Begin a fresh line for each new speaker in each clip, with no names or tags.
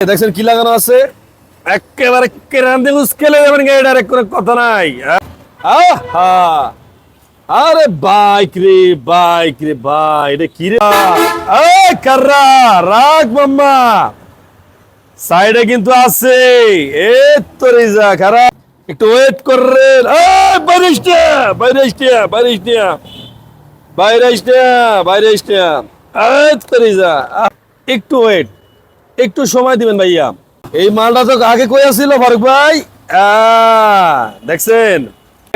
দেখছেন কি লাগানো আছে? একেবারে কেরান্দি উস্কেলে যাবেন গাড়িটার কোনো কথা নাই আহা! আরে বাইক রে বাইক রে ভাই রে কি রে? কাররা, রাগ মাম্মা। সাইডে কিন্তু আছে। এ তো রিজা খারাপ একটু ওয়েট এই বাইরেস্টিয়া বাইরেস্টিয়া বাইরেস্টিয়া বাইরেস্টিয়া বাইরেস্টিয়া এই তো রিজা একটু ওয়েট একটু সময় দিবেন ভাইয়া। এই মালটা তো আগে কই ফারুক ভাই? দেখছেন?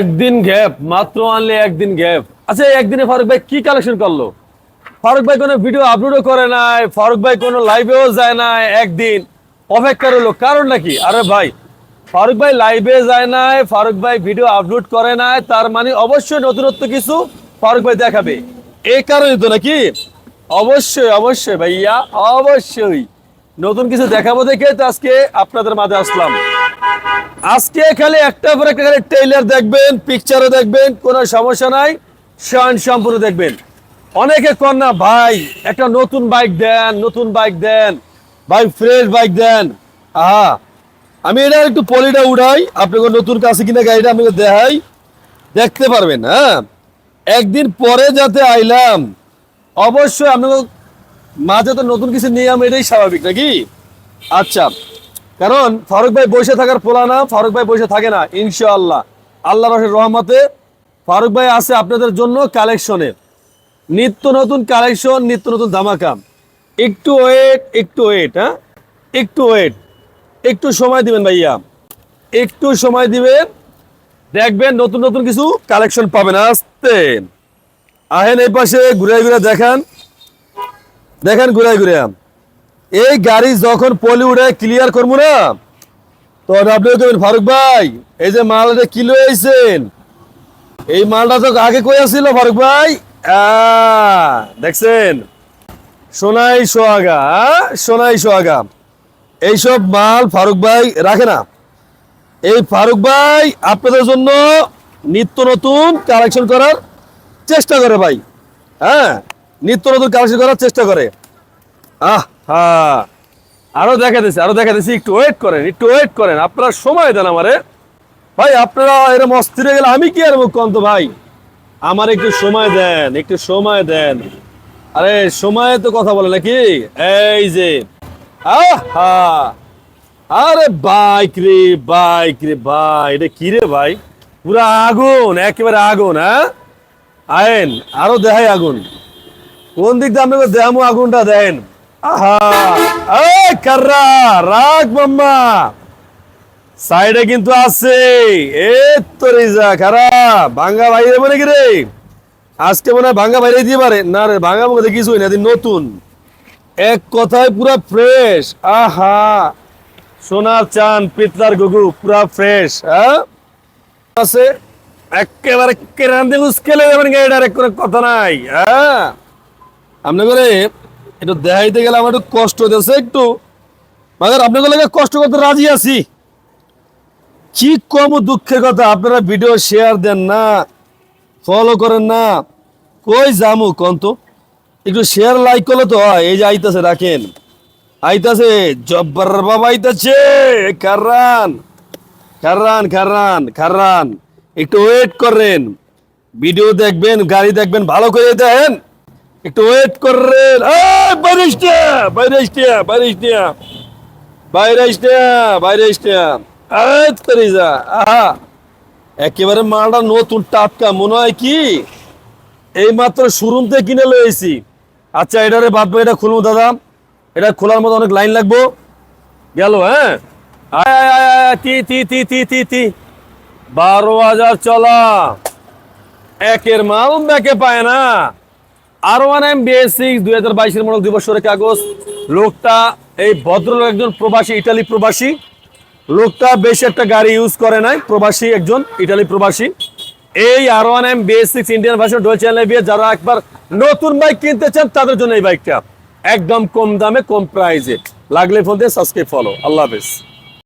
একদিন গ্যাপ, মাত্র আনলে একদিন গ্যাপ। আচ্ছা একদিনে ফারুক ভাই কি কালেকশন করল? ফারুক ভাই কোনো ভিডিও আপলোডও করে নাই, ফারুক ভাই কোনো লাইভেও যায় না একদিন অপেক্ষা রইল। কারণ নাকি আরে ভাই, ফারুক ভাই লাইভে যায় নাই, ফারুক ভাই ভিডিও আপলোড করে নাই, তার মানে অবশ্যই নতুনত্ব কিছু ফারুক ভাই দেখাবে। এই কারণে তো নাকি? অবশ্যই অবশ্যই ভাইয়া, অবশ্যই। নতুন কিছু দেখাবো দেখে তো আজকে আপনাদের মাঝে আসলাম। আজকে খালি একটা পর একটা খালি দেখবেন পিকচারও দেখবেন, কোনো সমস্যা নাই শান সম্পূর্ণ দেখবেন। অনেকে কন না, ভাই, একটা নতুন বাইক দেন, নতুন বাইক দেন, ভাই ফ্রেশ বাইক দেন। আহা, আমি এটা একটু পলিটা উঠাই, আপনাকে নতুন কাছে কিনা গাড়িটা আমি দেখাই। দেখতে পারবেন হ্যাঁ? একদিন পরে যাতে আইলাম, অবশ্যই আপনাকে মাঝে তো নতুন কিছু নিয়ম এটাই স্বাভাবিক, নাকি? আচ্ছা কারণ ফারুক ভাই বসে থাকার পোলা না, ফারুক ভাই বসে থাকে না, ইনশাআল্লাহ। আল্লাহ রসের রহমতে ফারুক ভাই আছে আপনাদের জন্য কালেকশনে। নিত্য নতুন কালেকশন, নিত্য নতুন ধামাকা। একটু ওয়েট একটু ওয়েট হ্যাঁ? একটু ওয়েট, একটু সময় দিবেন ভাইয়া। একটু সময় দিবেন। দেখবেন নতুন নতুন কিছু কালেকশন পাবেন। আস্তে। আহেন এই পাশে ঘুরে ঘুরে দেখান। দেখেন ঘুরে ঘুরে। এই গাড়ি যখন পলি উঠে ক্লিয়ার করব না তো আপনি কেবেন ফারুক ভাই, এই যে মালটা কিলো আইছেন? এই মালটা তো আগে কই আসছিল, ফারুক ভাই? দেখছেন? সোনাই সোহাগা সোনাই সোহাগা। এইসব মাল ফারুক ভাই রাখে না। এই ফারুক ভাই আপনাদের জন্য নিত্য নতুন কালেকশন করার চেষ্টা করে ভাই। হ্যাঁ? নিত্য নতুন কালেকশন করার চেষ্টা করে। আহ হ্যাঁ আরও দেখা দিচ্ছে আরও দেখা দিচ্ছি একটু ওয়েট করেন, একটু ওয়েট করেন। আপনারা সময় দেন আমারে। ভাই, আপনারা এরকম অস্থির গেলে আমি কি আর কন্ত ভাই? আমার একটু সময় দেন, একটু সময় দেন। আরে, সময়ে তো কথা বলে নাকি? এই যে। আহা। আরে বাইক রে বাইক রে, ভাই। এটা কি রে, ভাই? পুরা আগুন, একেবারে আগুন হ্যাঁ? আয়েন, আরও দেখাই আগুন। কোন দিক দিয়ে আপনাকে দেখামো আগুনটা দেন। আহা! এই কাররা, রাগ মাম্মা। সাইডে কিন্তু আছে। এ তো রিজা খারাপ ভাঙ্গা বাইরে বলে কি রে? আজকে মনে হয় ভাঙ্গা বাইরে দিয়ে পারে। না রে, ভাঙ্গা মুখে কিছুই না নতুন। এক কথায় পুরা ফ্রেশ আহা! সোনার চান পিতলার গুগু পুরা ফ্রেশ হ্যাঁ? আছে। একেবারে কেরান্দি উস্কেলে যাবেন গাড়িটার এক কোনো কথা নাই হ্যাঁ? আপনি করে একটু দেখাইতে গেলে আমার একটু কষ্ট হতেছে একটু। মাগার আপনাকে লাগে কষ্ট করতে রাজি আছি। কি কম দুঃখের কথা, আপনারা ভিডিও শেয়ার দেন না ফলো করেন না। কই জামু কোন একটু শেয়ার লাইক করলে তো হয়, এই যে আইতাছে, রাখেন। আইতাছে, জব্বার বাবা আইতাছে কাররান খাররান খাররান খাররান একটু ওয়েট করেন। ভিডিও দেখবেন, গাড়ি দেখবেন, ভালো করে দেখেন। একটু ওয়েট করেন। বাইরেস্টিয়া বাইরেস্টিয়া এই তরিজা আহা, একেবারে মালটা নতুন টাটকা, মনে হয় কি? এই মাত্র শোরুম থেকে কিনে লয়েছি আচ্ছা এটারে বাদ বাকি এটা খুলবো দাদা। এটা খোলার মতো অনেক লাইন লাগবো। গেল হ্যাঁ? বারো হাজার চলা। একের মাল ব্যাকে পায় না। আর ওয়ান এম বিএস দুই হাজার বাইশের লোকটা লোকটা বেশি একটা গাড়ি ইউজ করে নাই, প্রবাসী একজন, ইটালি প্রবাসী। এই আর ওয়ান এম বিএস ডোল চ্যানেল যারা একবার নতুন বাইক কিনতে চান, তাদের জন্য এই বাইকটা একদম কম দামে, কম প্রাইজে লাগলে ফোন দিয়ে সাবস্ক্রাইব ফলো আল্লাহ হাফেজ।